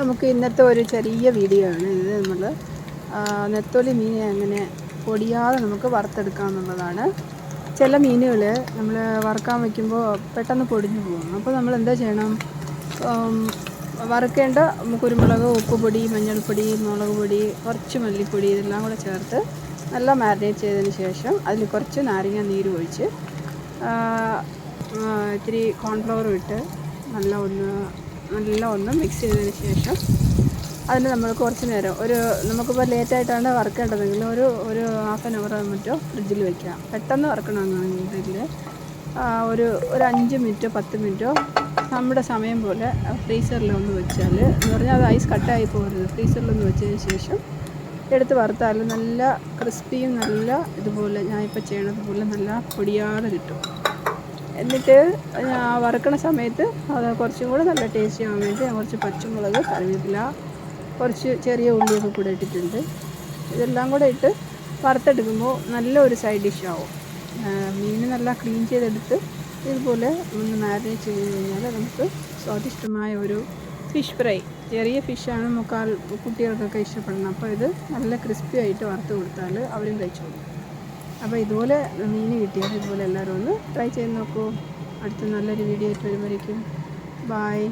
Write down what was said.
നമുക്ക് ഇന്നത്തെ ഒരു ചെറിയ വീഡിയോ ആണ്. ഇത് നമ്മൾ നെത്തോലി മീനെ അങ്ങനെ പൊടിയാതെ നമുക്ക് വറുത്തെടുക്കാം എന്നുള്ളതാണ്. ചില മീനുകൾ നമ്മൾ വറുക്കാൻ വയ്ക്കുമ്പോൾ പെട്ടെന്ന് പൊടിഞ്ഞു പോകും. അപ്പോൾ നമ്മൾ എന്താ ചെയ്യണം? വറുക്കേണ്ട കുരുമുളക് ഉപ്പുപൊടി മഞ്ഞൾപ്പൊടി മുളക് പൊടി കുറച്ച് മല്ലിപ്പൊടി ഇതെല്ലാം കൂടെ ചേർത്ത് നല്ല മാരിനേറ്റ് ചെയ്തതിന് ശേഷം അതിൽ കുറച്ച് നാരങ്ങ നീര് ഒഴിച്ച് ഇത്തിരി കോൺഫ്ലവറും ഇട്ട് നല്ല ഒന്ന് നല്ല ഒന്ന് മിക്സ് ചെയ്തതിന് ശേഷം അതിന് നമ്മൾ കുറച്ച് നേരം ഒരു നമുക്കിപ്പോൾ ലേറ്റായിട്ടാണ് വറുക്കേണ്ടതെങ്കിൽ ഒരു ഒരു ഹാഫ് ആൻ അവർ മറ്റോ ഫ്രിഡ്ജിൽ വെക്കാം പെട്ടെന്ന് വറുക്കണമെന്നുണ്ടെങ്കിൽ ഒരു ഒരു അഞ്ച് മിനിറ്റോ പത്ത് മിനിറ്റോ നമ്മുടെ സമയം പോലെ ഫ്രീസറിൽ ഒന്ന് വെച്ചാൽ എന്ന് പറഞ്ഞാൽ അത് ഐസ് കട്ടായി പോകരുത്. ഫ്രീസറിലൊന്ന് വെച്ചതിന് ശേഷം എടുത്ത് വറുത്താൽ നല്ല ക്രിസ്പിയും നല്ല ഇതുപോലെ ഞാൻ ഇപ്പോൾ ചെയ്യണതുപോലെ നല്ല പൊടിയാതെ കിട്ടും. എന്നിട്ട് വറുക്കണ സമയത്ത് അത് കുറച്ചും കൂടെ നല്ല ടേസ്റ്റി ആവാൻ വേണ്ടി ഞാൻ കുറച്ച് പച്ചമുളക് കറിവേപ്പില കുറച്ച് ചെറിയ ഉള്ളിയൊക്കെ കൂടെ ഇട്ടിട്ടുണ്ട്. ഇതെല്ലാം കൂടെ ഇട്ട് വറുത്തെടുക്കുമ്പോൾ നല്ല ഒരു സൈഡ് ഡിഷ് ആവും മീൻ നല്ല ക്ലീൻ ചെയ്തെടുത്ത് ഇതുപോലെ ഒന്ന് മാരിനേറ്റ് ചെയ്ത് കഴിഞ്ഞാൽ നമുക്ക് സ്വാദിഷ്ടമായ ഒരു ഫിഷ് ഫ്രൈ ചെറിയ ഫിഷാണ് മുക്കാൽ കുട്ടികൾക്കൊക്കെ ഇഷ്ടപ്പെടുന്നത്. അപ്പോൾ ഇത് നല്ല ക്രിസ്പി ആയിട്ട് വറുത്ത് കൊടുത്താൽ അവരും കഴിച്ചോളും. അപ്പോൾ ഇതുപോലെ മീൻ കിട്ടിയാൽ ഇതുപോലെ എല്ലാവരും ഒന്ന് ട്രൈ ചെയ്ത് നോക്കൂ. അടുത്ത നല്ലൊരു വീഡിയോ ആയിട്ട് വരുമ്പോഴേക്കും. ബായ്